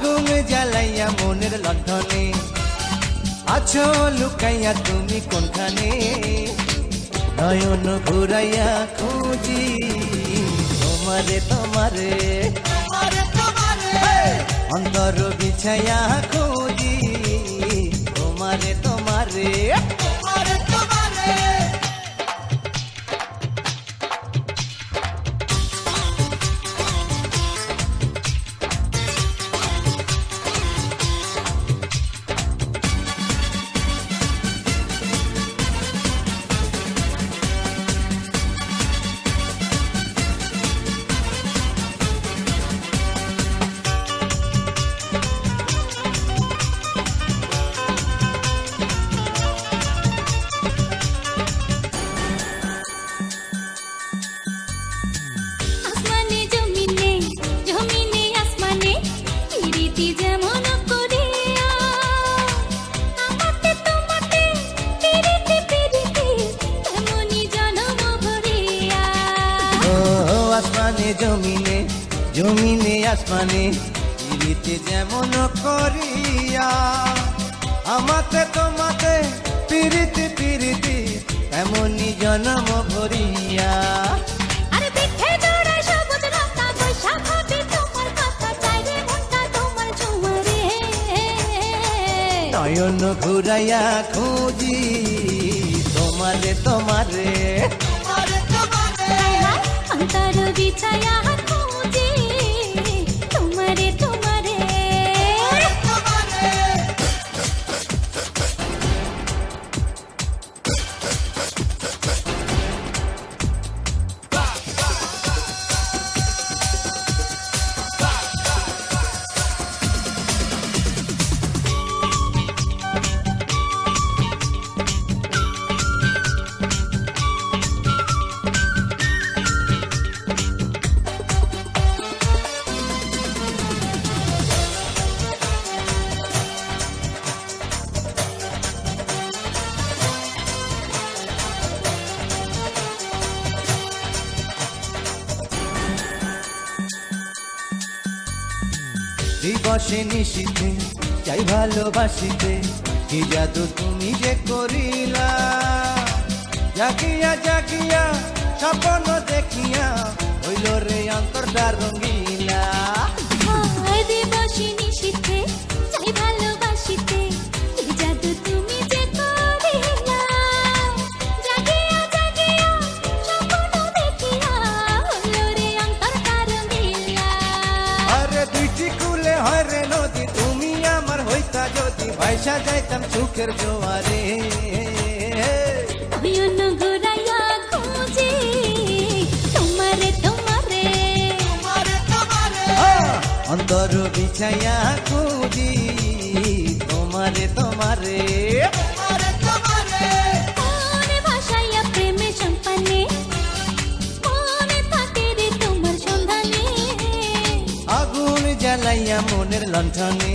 আগুন জ্বালাইয়া মনের লণ্ঠনে। আছো লুকাইয়া তুমি কোনখানে? নয়ন ঘুরাইয়া খুঁজি তোমারে তোমারে। অন্তর বিছাইয়া খুঁজি তোমারে তোমারে। জমিনে জমিনে আসমানে পিড়িতে যেমন করিয়া। আমাতে তোমাতে পিরিতি পিরিতি এমনই জনম ভরিয়া। তোমার তোমার নয়ন ঘুরাইয়া খুঁজি তোমারে তোমারে। অন্তর বিছায়া দিবসে নিশিতে চাই ভালোবাসিতে, কি জাদু তুমি যে করিলা? জাগিয়া জাগিয়া, স্বপ্ন দেখিয়া, হইল রে অন্তরটা রঙ্গিলা হয় রে নদী তুমি আমার হইতা যদি ভাইসা যাইতাম সুখের জোয়ারে। নয়ন ঘুরাইয়া খুঁজি তোমারে তোমারে। অন্তর বিছাইয়া খুঁজি তোমারে তোমারে। জ্বালাইয়া মনের লণ্ঠনে